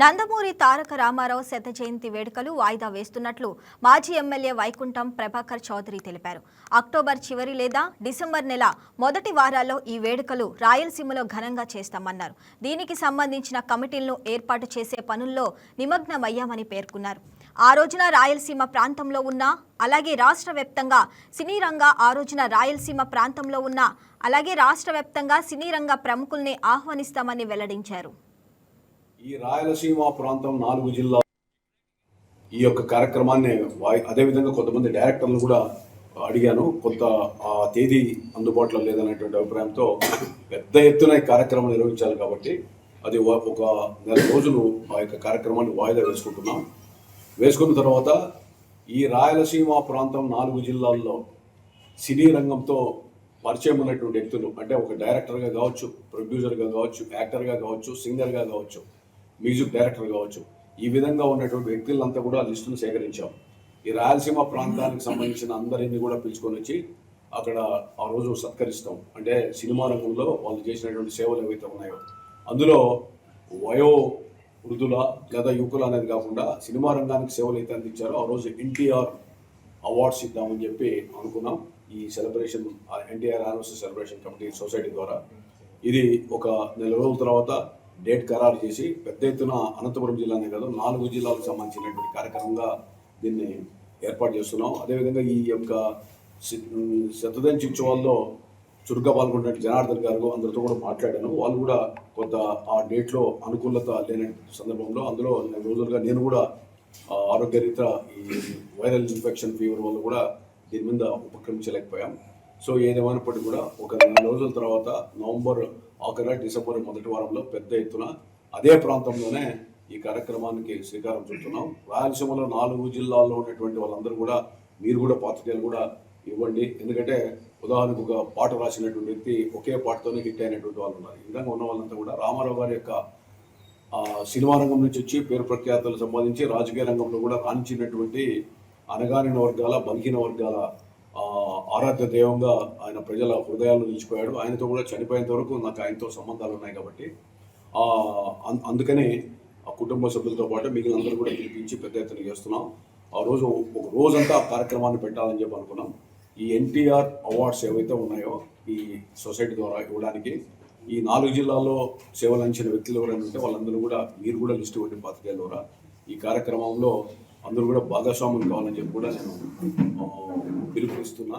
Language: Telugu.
నందమూరి తారక రామారావు శత జయంతి వేడుకలు వాయిదా వేస్తున్నట్లు మాజీ ఎమ్మెల్యే వైకుంఠం ప్రభాకర్ చౌదరి తెలిపారు. అక్టోబర్ చివరి లేదా డిసెంబర్ నెల మొదటి వారాల్లో ఈ వేడుకలు రాయలసీమలో ఘనంగా చేస్తామన్నారు. దీనికి సంబంధించిన కమిటీలను ఏర్పాటు చేసే పనుల్లో నిమగ్నమయ్యామని పేర్కొన్నారు. ఆ రోజున రాయలసీమ ప్రాంతంలో ఉన్న అలాగే రాష్ట్ర వ్యాప్తంగా సినీ రంగ ఆ రోజున రాయలసీమ ప్రాంతంలో ఉన్న అలాగే రాష్ట్ర వ్యాప్తంగా సినీ రంగ ప్రముఖుల్ని ఆహ్వానిస్తామని వెల్లడించారు. ఈ రాయలసీమ ప్రాంతం నాలుగు జిల్లా ఈ యొక్క కార్యక్రమాన్ని వాయి అదేవిధంగా కొంతమంది డైరెక్టర్లు కూడా అడిగాను. కొంత ఆ తేదీ అందుబాటులో లేదనేటువంటి అభిప్రాయంతో పెద్ద ఎత్తున ఈ కార్యక్రమం నిర్వహించాలి కాబట్టి అది ఒక ఒక నెల రోజులు ఆ యొక్క కార్యక్రమాన్ని వాయిదా వేసుకుంటున్నాం. వేసుకున్న తర్వాత ఈ రాయలసీమ ప్రాంతం నాలుగు జిల్లాల్లో సినీ రంగంతో పరిచయం ఉన్నటువంటి వ్యక్తులు అంటే ఒక డైరెక్టర్గా కావచ్చు ప్రొడ్యూసర్గా కావచ్చు యాక్టర్గా కావచ్చు సింగర్గా కావచ్చు మ్యూజిక్ డైరెక్టర్ కావచ్చు. ఈ విధంగా ఉన్నటువంటి వ్యక్తులంతా కూడా లిస్టును సేకరించాం. ఈ రాయలసీమ ప్రాంతానికి సంబంధించిన అందరినీ కూడా పిలుచుకొని వచ్చి అక్కడ ఆ రోజు సత్కరిస్తాం. అంటే సినిమా రంగంలో వాళ్ళు చేసినటువంటి సేవలు ఏవైతే ఉన్నాయో. అందులో వయో వృద్ధుల లేదా యువకుల అనేది కాకుండా సినిమా రంగానికి సేవలు అయితే అందించారో ఆ రోజు ఎన్టీఆర్ అవార్డ్స్ ఇద్దామని చెప్పి అనుకున్నాం. ఈ celebration NTR anniversary celebration committee society ద్వారా. ఇది ఒక నెల రోజుల తర్వాత డేట్ ఖరారు చేసి పెద్ద ఎత్తున అనంతపురం జిల్లానే కాదు నాలుగు జిల్లాలకు సంబంధించినటువంటి కార్యక్రమంగా దీన్ని ఏర్పాటు చేస్తున్నాం. అదేవిధంగా ఈ యొక్క శతదంచి ఉత్సవాల్లో చురుగ్గా పాల్గొన్న జనార్దన్ గారు అందరితో కూడా మాట్లాడాను. వాళ్ళు కూడా కొంత ఆ డేట్లో అనుకూలత లేని సందర్భంలో అందులో రోజులుగా నేను కూడా ఆ, ఆరోగ్యరీత్యా ఈ వైరల్ ఇన్ఫెక్షన్ ఫీవర్ వల్ల కూడా దీని మీద ఉపక్రమించలేకపోయాం. సో ఏదేమైనప్పటికీ కూడా ఒక రెండు రోజుల తర్వాత నవంబర్ ఆఖరి డిసెంబర్ మొదటి వారంలో పెద్ద ఎత్తున అదే ప్రాంతంలోనే ఈ కార్యక్రమానికి శ్రీకారం చుడుతున్నాం రాయలసీమలో నాలుగు జిల్లాల్లో ఉన్నటువంటి వాళ్ళందరూ కూడా మీరు కూడా పాత్రికేయులు కూడా ఇవ్వండి. ఎందుకంటే ఉదాహరణకు ఒక పాట రాసినటువంటి వ్యక్తి ఒకే పాటతోనే హిట్ అయినటువంటి వాళ్ళు ఉన్నారు. ఈ విధంగా ఉన్న వాళ్ళంతా కూడా రామారావు గారి యొక్క సినిమా రంగం నుంచి వచ్చి పేరు ప్రఖ్యాతలు సంపాదించి రాజకీయ రంగంలో కూడా రాణించినటువంటి అనగానిన వర్గాల బలహీన వర్గాల ఆరాధ్య దైవంగా ఆయన ప్రజల హృదయాల్లో నిలిచిపోయాడు. ఆయనతో కూడా చనిపోయేంత వరకు నాకు ఆయనతో సంబంధాలు ఉన్నాయి కాబట్టి. అం- అందుకనే ఆ కుటుంబ సభ్యులతో పాటు మిగిలిన అందరూ కూడా పిలిపించి పెద్ద ఎత్తున చేస్తున్నాం. ఆ రోజు ఒక రోజంతా ఆ కార్యక్రమాన్ని పెట్టాలని చెప్పి అనుకున్నాం. ఈ ఎన్టీఆర్ అవార్డ్స్ ఏవైతే ఉన్నాయో ఈ సొసైటీ ద్వారా ఇవ్వడానికి ఈ నాలుగు జిల్లాల్లో సేవలు అందించిన వ్యక్తులు ఎవరైనా ఉంటే వాళ్ళందరూ కూడా మీరు కూడా లిస్ట్ ఇవ్వండి పాత్రికేయుల ద్వారా ఈ కార్యక్రమంలో అందరూ కూడా భాగస్వాములు కావాలని చెప్పి కూడా నేను ఆ, పిలుపునిస్తున్నా.